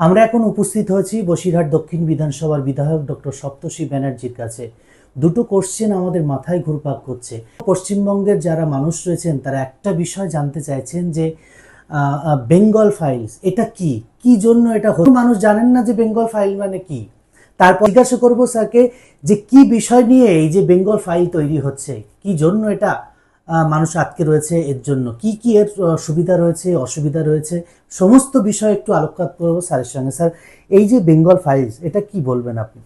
আমরা এখন উপস্থিত হয়েছি বসিরহাট দক্ষিণ বিধানসভার বিধায়ক ডক্টর সপ্তর্ষি ব্যানার্জির কাছে। দুটো কোশ্চেন আমাদের মাথায় ঘুরপাক করছে পশ্চিমবঙ্গের যারা মানুষ রয়েছেন, তারা একটা বিষয় জানতে চাইছেন যে বেঙ্গল ফাইলস এটা কি? কি জন্য এটা হতো মানুষ জানেন না যে বেঙ্গল ফাইল মানে কি? তারপর জিজ্ঞাসা করব স্যারকে যে কি বিষয় নিয়ে এই যে বেঙ্গল ফাইল তৈরি হচ্ছে, কি জন্য এটা? মানুষ আটকে রয়েছে এর জন্য। কি কি এর সুবিধা রয়েছে, অসুবিধা রয়েছে? সমস্ত বিষয় একটু আলোকপাত করব স্যারের সঙ্গে। স্যার, এই যে বেঙ্গল ফাইলস, এটা কি বলবেন আপনি?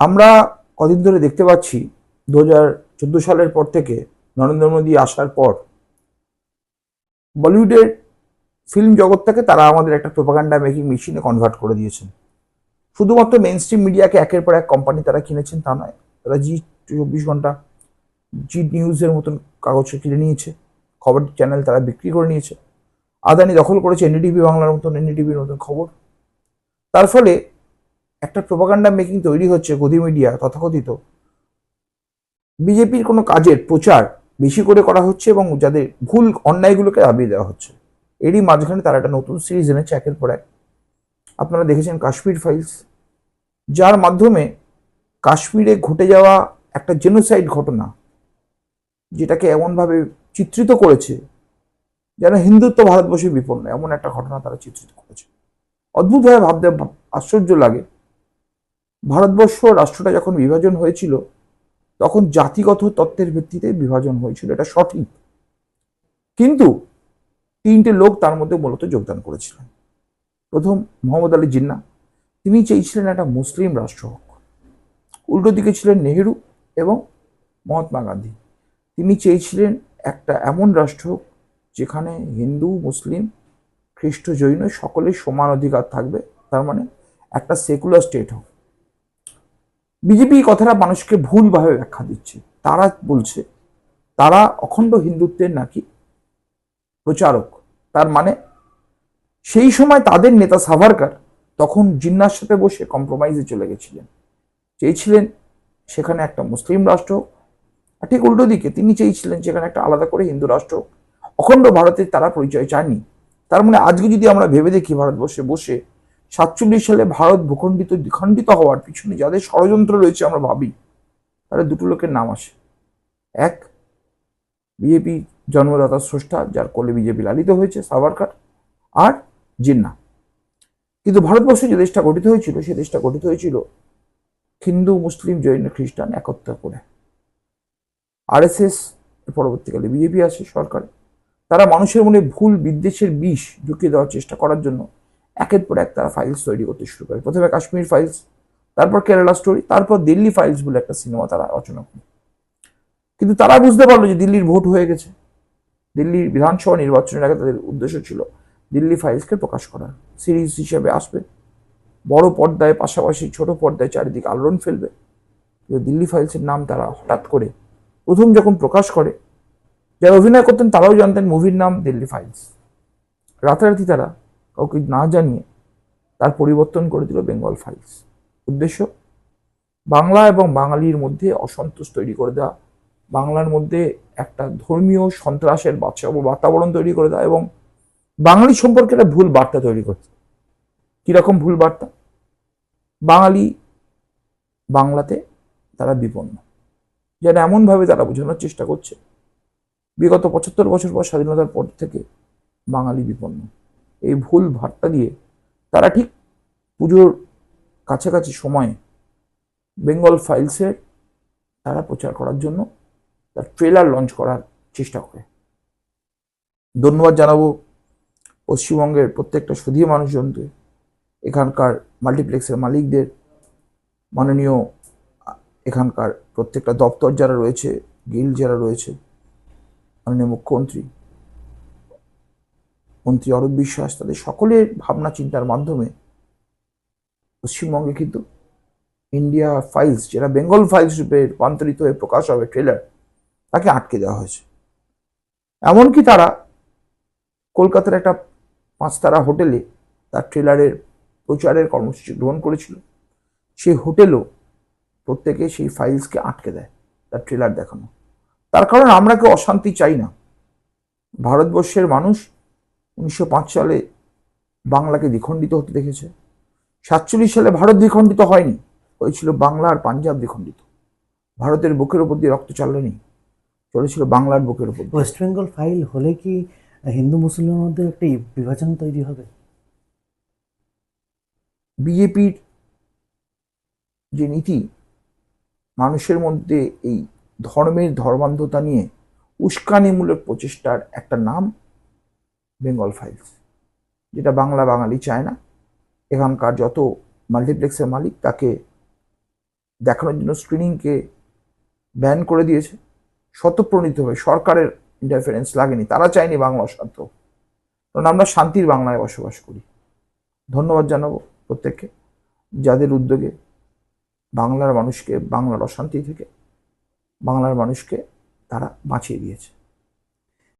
আমরা কদিন ধরে দেখতে পাচ্ছি, দু চোদ্দ সালের পর থেকে নরেন্দ্র মোদী আসার পর বলিউডের ফিল্ম জগৎটাকে তারা আমাদের একটা প্রোপাগান্ডা মেকিং মেশিনে কনভার্ট করে দিয়েছেন। শুধুমাত্র মেন স্ট্রিম মিডিয়াকে একের পর এক কোম্পানি তারা কিনেছেন তা নয়। তারা জি চব্বিশ ঘণ্টা জি নিউজের মতন কাগজে কিনে নিয়েছে, খবর চ্যানেল তারা বিক্রি করে নিয়েছে। আদানি দখল করেছে এনডিটিভি বাংলার মতন, এনডিটিভির মতন খবর। তার ফলে একটা প্রোপাগান্ডা মেকিং তৈরি হচ্ছে গদি মিডিয়া তথাকথিত। বিজেপির কোনো কাজের প্রচার বেশি করে করা হচ্ছে এবং যাদের ভুল অন্যায়গুলোকে দাবিয়ে দেওয়া হচ্ছে। এরই মাঝখানে তারা একটা নতুন সিরিজ এনেছে একের পর এক। আপনারা দেখেছেন কাশ্মীর ফাইলস যার মাধ্যমে কাশ্মীরে ঘটে যাওয়া একটা জেনোসাইড ঘটনা যেটাকে এমনভাবে চিত্রিত করেছে যেন হিন্দুত্ব ভারতবর্ষে বিপন্ন, এমন একটা ঘটনা তারা চিত্রিত করেছে। অদ্ভুতভাবে ভাবতে আশ্চর্য লাগে। ভারতবর্ষ রাষ্ট্রটা যখন বিভাজন হয়েছিল, তখন জাতিগত তত্ত্বের ভিত্তিতে বিভাজন হয়েছিল, এটা সঠিক। কিন্তু তিনটে লোক তার মধ্যে মূলত যোগদান করেছিলেন। প্রথম মোহাম্মদ আলী জিন্না, তিনি চেয়েছিলেন একটা মুসলিম রাষ্ট্র হোক উল্টো দিকে ছিলেন নেহেরু এবং মহাত্মা গান্ধী। তিনি চেয়েছিলেন একটা এমন রাষ্ট্র হোক যেখানে হিন্দু, মুসলিম, খ্রিস্ট, জৈন সকলের সমান অধিকার থাকবে, তার মানে একটা সেকুলার স্টেট হোক। বিজেপি কথাটা মানুষকে ভুলভাবে ব্যাখ্যা দিচ্ছে। তারা বলছে, তারা অখণ্ড হিন্দুত্বের নাকি প্রচারক। তার মানে সেই সময় তাদের নেতা সাভারকার তখন জিন্নার সাথে বসে কম্প্রোমাইজে চলে গেছিলেন। চেয়েছিলেন সেখানে একটা মুসলিম রাষ্ট্র। আর ঠিক উল্টো দিকে তিনি চেয়েছিলেন সেখানে একটা আলাদা করে হিন্দু রাষ্ট্র। অখণ্ড ভারতের তারা পরিচয় চাননি। তার মানে আজকে যদি আমরা ভেবে দেখি ভারতবর্ষে বসে, সাতচল্লিশ সালে ভারত ভূখণ্ডিত, দ্বিখণ্ডিত হওয়ার পিছনে যাদের ষড়যন্ত্র রয়েছে আমরা ভাবি তাহলে দুটো লোকের নাম আসে এক বিজেপি জন্মদাতা স্রষ্টা, যার কোলে বিজেপি লালিত হয়েছে সাভারকার আর জিন্না। কিন্তু ভারতবর্ষে যে দেশটা গঠিত হয়েছিল, সে দেশটা গঠিত হয়েছিল হিন্দু, মুসলিম, জৈন, খ্রিস্টান একত্র করে। আরএসএস পরবর্তীকালে বিজেপি আসে সরকারে। তারা মানুষের মনে ভুল বিদ্বেষের বিষ ঢুকিয়ে দেওয়ার চেষ্টা করার জন্য একের পর এক তারা ফাইলস তৈরি করতে শুরু করে। প্রথমে কাশ্মীর ফাইলস তারপর কেরালা স্টোরি তারপর দিল্লি ফাইলস বলে একটা সিনেমা তারা রচনা করে। কিন্তু তারা বুঝতে পারল যে দিল্লির ভোট হয়ে গেছে। দিল্লির বিধানসভা নির্বাচনের আগে তাদের উদ্দেশ্য ছিল দিল্লি ফাইলসকে প্রকাশ করা। সিরিজ হিসেবে আসবে। বড় পর্দায় পাশাপাশি ছোট পর্দায় চারিদিকে আলোড়ন ফেলবে। দিল্লি ফাইলসের নাম তারা হঠাৎ করে প্রথম যখন প্রকাশ করে, যারা অভিনয় করতেন তারাও জানতেন মুভির নাম দিল্লি ফাইলস। রাতারাতি তারা কাউকে না জানিয়ে তার পরিবর্তন করে দিল বেঙ্গল ফাইলস। উদ্দেশ্য? বাংলা এবং বাঙালির মধ্যে অসন্তোষ তৈরি করে দেওয়া, বাংলার মধ্যে একটা ধর্মীয় সন্ত্রাসের বাতাবরণ তৈরি করে দেওয়া এবং বাঙালি সম্পর্কে একটা ভুল বার্তা তৈরি করছে। কীরকম ভুল বার্তা? বাঙালি বাংলাতে তারা বিপন্ন। যেন এমনভাবে তারা বোঝানোর চেষ্টা করছে, বিগত পঁচাত্তর বছর পর স্বাধীনতার পর থেকে বাঙালি বিপন্ন। এই ভুল বার্তা দিয়ে তারা ঠিক পুজোর কাছাকাছি সময়ে বেঙ্গল ফাইলসের তারা প্রচার করার জন্য তার ট্রেলার লঞ্চ করার চেষ্টা করে। ধন্যবাদ জানাব পশ্চিমবঙ্গের প্রত্যেকটা সুধী মানুষজনকে। এখানকার মাল্টিপ্লেক্সের মালিকদের, মাননীয় এখানকার প্রত্যেকটা দপ্তর যারা রয়েছে গিল যারা রয়েছে, মাননীয় মুখ্যমন্ত্রী, মন্ত্রী অরূপ বিশ্বাস, তাদের সকলের ভাবনা চিন্তার মাধ্যমে পশ্চিমবঙ্গে কিন্তু ইন্ডিয়া ফাইলস, যেটা বেঙ্গল ফাইলস রূপে রূপান্তরিত হয়ে প্রকাশ হবে, ট্রেলার, তাকে আটকে দেওয়া হয়েছে। এমনকি তারা কলকাতার একটা পাঁচতারা হোটেলে তার ট্রেলারের প্রচারের কর্মসূচি গ্রহণ করেছিল। সেই হোটেলও প্রত্যেকে সেই ফাইলসকে আটকে দেয় তার ট্রেলার দেখানো। তার কারণ আমরা কেউ অশান্তি চাই না। ভারতবর্ষের মানুষ উনিশশো পাঁচ সালে বাংলাকে দ্বিখণ্ডিত হতে দেখেছে। সাতচল্লিশ সালে ভারত দ্বিখণ্ডিত হয়নি। হয়েছিল বাংলা আর পাঞ্জাব দ্বিখণ্ডিত। ভারতের বুকের ওপর দিয়ে রক্ত চালনি। চলেছিল বাংলার বুকের দিয়ে। ওয়েস্ট বেঙ্গল ফাইল হলে কি হিন্দু মুসলিমের মধ্যে একটা বিভাজন তৈরি হবে? বিজেপির যে নীতি মানুষের মধ্যে এই ধর্মের ধর্মান্ধতা নিয়ে উস্কানিমূলক প্রচেষ্টার একটা নাম বেঙ্গল ফাইলস যেটা বাংলা বাঙালি চায় না। এখানকার যত মাল্টিপ্লেক্সের মালিক তাকে দেখানোর জন্য স্ক্রিনিংকে ব্যান করে দিয়েছে। শতপ্রণীতভাবে সরকারের ইন্টারফারেন্স লাগেনি, তারা চায়নি বাংলা অশান্ত কারণ আমরা শান্তির বাংলায় বসবাস করি। ধন্যবাদ জানাব প্রত্যেককে, যাদের উদ্যোগে বাংলার মানুষকে বাংলার অশান্তি থেকে বাংলার মানুষকে তারা বাঁচিয়ে দিয়েছে।